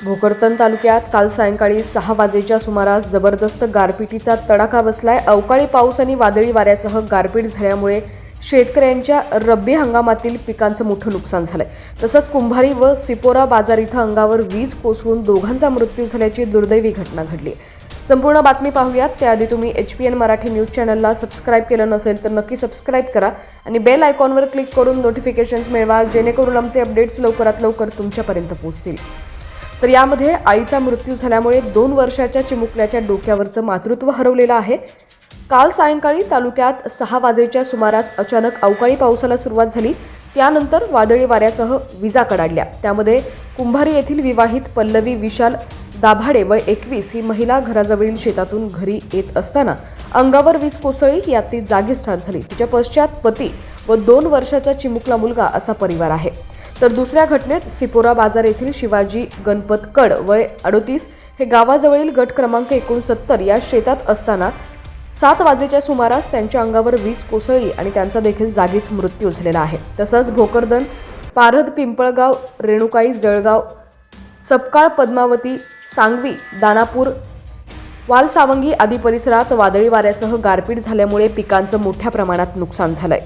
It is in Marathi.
भोकरतन तालुक्यात काल सायंकाळी सहा वाजेच्या सुमारास जबरदस्त गारपिटीचा तडाखा बसलाय. अवकाळी पाऊस आणि वादळी वाऱ्यासह गारपीट झाल्यामुळे शेतकऱ्यांच्या रब्बी हंगामातील पिकांचं मोठं नुकसान झालंय. तसंच कुंभारी व सिपोरा बाजार इथं अंगावर वीज कोसळून दोघांचा मृत्यू झाल्याची दुर्दैवी घटना घडली. संपूर्ण बातमी पाहूयात. त्याआधी तुम्ही H P N Marathi news चॅनलला सबस्क्राईब केलं नसेल तर नक्की सबस्क्राईब करा आणि बेल आयकॉनवर क्लिक करून नोटिफिकेशन्स मिळवा जेणेकरून आमचे अपडेट्स लवकरात लवकर तुमच्यापर्यंत पोहोचतील. तर यामध्ये आईचा मृत्यू झाल्यामुळे दोन वर्षाच्या चिमुकल्याच्या डोक्यावरचं मातृत्व हरवलेलं आहे. काल सायंकाळी तालुक्यात सहा वाजेच्या सुमारास अचानक अवकाळी पावसाला सुरुवात झाली. त्यानंतर वादळी वाऱ्यासह विजा कडाडल्या. त्यामध्ये कुंभारी येथील विवाहित पल्लवी विशाल दाभाडे व एकवीस ही महिला घराजवळील शेतातून घरी येत असताना अंगावर वीज कोसळली यात ती जागीच ठार झाली. तिच्या पश्चात पती व दोन वर्षाचा चिमुकला मुलगा असा परिवार आहे. तर दुसऱ्या घटनेत सिपोरा बाजार येथील शिवाजी गणपत कड वय अडोतीस हे गावाजवळील गट क्रमांक एकोणसत्तर या शेतात असताना सात वाजेच्या सुमारास त्यांच्या अंगावर वीज कोसळली आणि त्यांचा देखील जागीच मृत्यू झालेला आहे. तसंच भोकरदन पारद पिंपळगाव रेणुकाई जळगाव सपकाळ पद्मावती सांगवी दानापूर वालसावंगी आदी परिसरात वादळी वाऱ्यासह गारपीट झाल्यामुळे पिकांचं मोठ्या प्रमाणात नुकसान झालंय.